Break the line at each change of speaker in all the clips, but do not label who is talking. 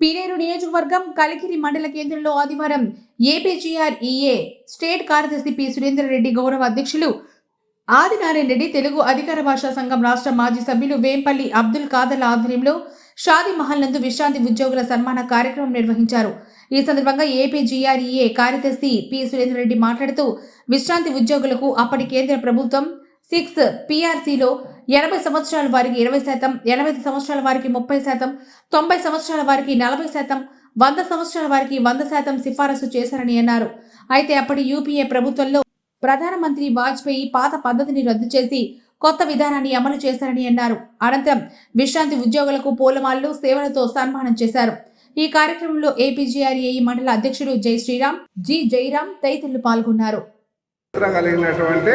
నియోజకవర్గం కలికిరి మండల కేంద్రంలో ఆదివారం ఏపీజీఆర్ఈఏ స్టేట్ కార్యదర్శి పి సురేందర్ రెడ్డి గౌరవ అధ్యక్షులు ఆదినారాయణ రెడ్డి తెలుగు అధికార భాషా సంఘం రాష్ట్ర మాజీ సభ్యులు వేంపల్లి అబ్దుల్ కాదర్ల ఆధ్వర్యంలో షాదీ మహల్ నందు విశ్రాంతి ఉద్యోగుల సన్మాన కార్యక్రమం నిర్వహించారు. ఈ సందర్భంగా ఏపీజీఆర్ఈఏ కార్యదర్శి పి సురేందర్ రెడ్డి మాట్లాడుతూ విశ్రాంతి ఉద్యోగులకు అప్పటి కేంద్ర ప్రభుత్వం సిక్స్ పీఆర్సీలో ఎనభై సంవత్సరాల వారికి ఇరవై శాతం ఎనభై సంవత్సరాల వారికి ముప్పై శాతం తొంభై సంవత్సరాల వారికి నలభై శాతం వంద సంవత్సరాల వారికి వంద శాతం సిఫారసు చేశారని అన్నారు. అయితే అప్పటి యూపీఏ ప్రభుత్వంలో ప్రధానమంత్రి వాజ్పేయి పాత పద్ధతిని రద్దు చేసి కొత్త విధానాన్ని అమలు చేశారని అన్నారు. అనంతరం విశ్రాంతి ఉద్యోగులకు పూలమాలలు సేవలతో సన్మానం చేశారు. ఈ కార్యక్రమంలో ఏపీజీఆర్ఏఈ మండల అధ్యక్షుడు జై శ్రీరామ్ జి జైరామ్ తదితరులు పాల్గొన్నారు.
కలిగినటువంటి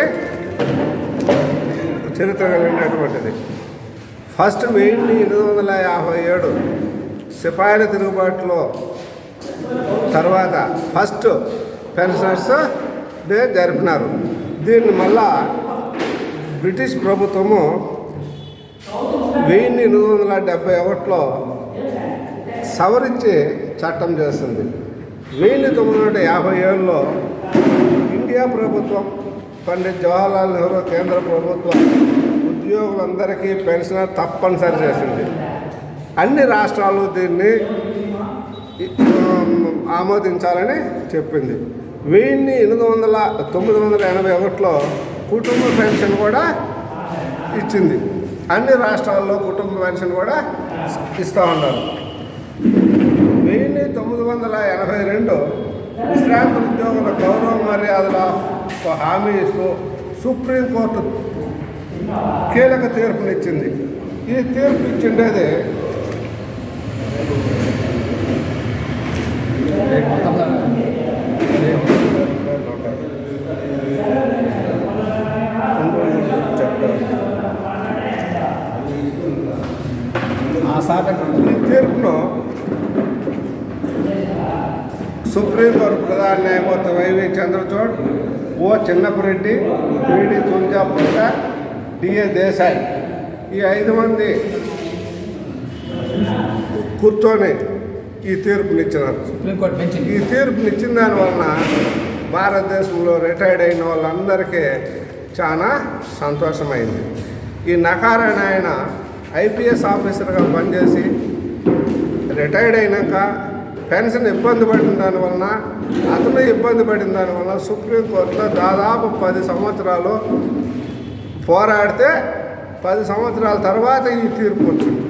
చరిత్ర కలిగినటువంటిది. ఫస్ట్ వెయ్యి ఎనిమిది వందల యాభై ఏడు సిపాయిల తిరుగుబాటులో తర్వాత ఫస్ట్ పెన్షనర్స్ డే జరిపినారు. దీన్ని మళ్ళా బ్రిటిష్ ప్రభుత్వము వెయ్యి ఎనిమిది వందల డెబ్బై ఒకటిలో సవరించి చట్టం చేస్తుంది. వెయ్యి తొమ్మిది వందల యాభై ఏడులో ఇండియా ప్రభుత్వం పండిత్ జవహర్లాల్ నెహ్రూ కేంద్ర ప్రభుత్వం ఉద్యోగులందరికీ పెన్షన్ తప్పనిసరి చేసింది. అన్ని రాష్ట్రాలు దీన్ని ఆమోదించాలని చెప్పింది. వెయ్యిన్ని ఎనిమిది వందల తొమ్మిది వందల ఎనభై ఒకటిలో కుటుంబ పెన్షన్ కూడా ఇచ్చింది. అన్ని రాష్ట్రాల్లో కుటుంబ పెన్షన్ కూడా ఇస్తూ ఉన్నారు. వెయ్యి తొమ్మిది వందల ఎనభై రెండు విశ్రాంతి ఉద్యోగుల గౌరవ మర్యాదల హామీ ఇస్తూ సుప్రీంకోర్టు కీలక తీర్పునిచ్చింది ఈ తీర్పు ఇచ్చిండేది ఈ తీర్పులో సుప్రీంకోర్టు ప్రధాన న్యాయమూర్తి Y V Chandrachud O Chinnappa Reddy P D తుంజాపుట్ట DA Desai. ఈ ఐదు మంది కూర్చొని ఈ తీర్పునిచ్చినారు. ఈ తీర్పునిచ్చిన దాని వలన భారతదేశంలో రిటైర్డ్ అయిన వాళ్ళందరికీ చాలా సంతోషమైంది. ఈ నకారాయణ ఆయన ఐపీఎస్ ఆఫీసర్గా పనిచేసి రిటైర్డ్ అయినాక పెన్షన్ ఇబ్బంది పడిన దాని వలన అతను ఇబ్బంది పడిన దాని వలన సుప్రీంకోర్టులో దాదాపు పది సంవత్సరాలు పోరాడితే పది సంవత్సరాల తర్వాత ఈ తీర్పు వచ్చింది.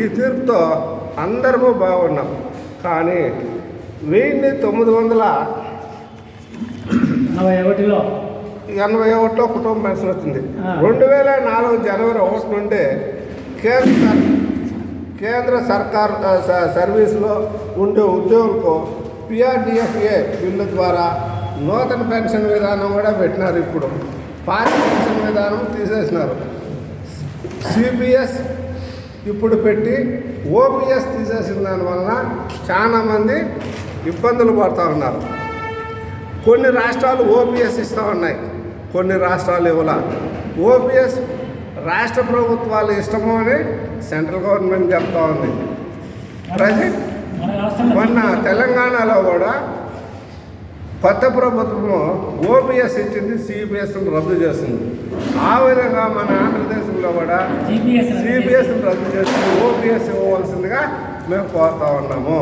ఈ తీర్పుతో అందరము బాగున్నాం. కానీ వెయ్యి తొమ్మిది వందల
నలభై ఒకటిలో
ఎనభై ఒకటిలో కుటుంబ పెన్షన్ వచ్చింది. రెండు వేల నాలుగు జనవరి ఒకటి నుండి కేంద్ర కేంద్ర సర్కార్ స- సర్వీసులో ఉండే ఉద్యోగులకు పిఆర్డిఎఫ్ఏ బిల్లు ద్వారా నూతన పెన్షన్ విధానం కూడా పెట్టినారు ఇప్పుడు. పాత పెన్షన్ విధానం తీసేసినారు. సిపిఎస్ ఇప్పుడు పెట్టి ఓపీఎస్ తీసేసిన దానివలన చాలామంది ఇబ్బందులు పడుతూ ఉన్నారు. కొన్ని రాష్ట్రాలు ఓపీఎస్ ఇస్తూ ఉన్నాయి. కొన్ని రాష్ట్రాలు ఇవ్వాల. ఓపీఎస్ రాష్ట్ర ప్రభుత్వాలు ఇష్టము అని సెంట్రల్ గవర్నమెంట్ చెప్తా ఉంది. ప్రజెంట్ మొన్న తెలంగాణలో కూడా కొత్త ప్రభుత్వము ఓపీఎస్ ఇచ్చింది సిపిఎస్ రద్దు చేసింది. ఆ విధంగా మన ఆంధ్రదేశంలో కూడా సిపిఎస్ రద్దు చేసి ఓపీఎస్ ఇవ్వవలసిందిగా మేము కోరుతా ఉన్నాము.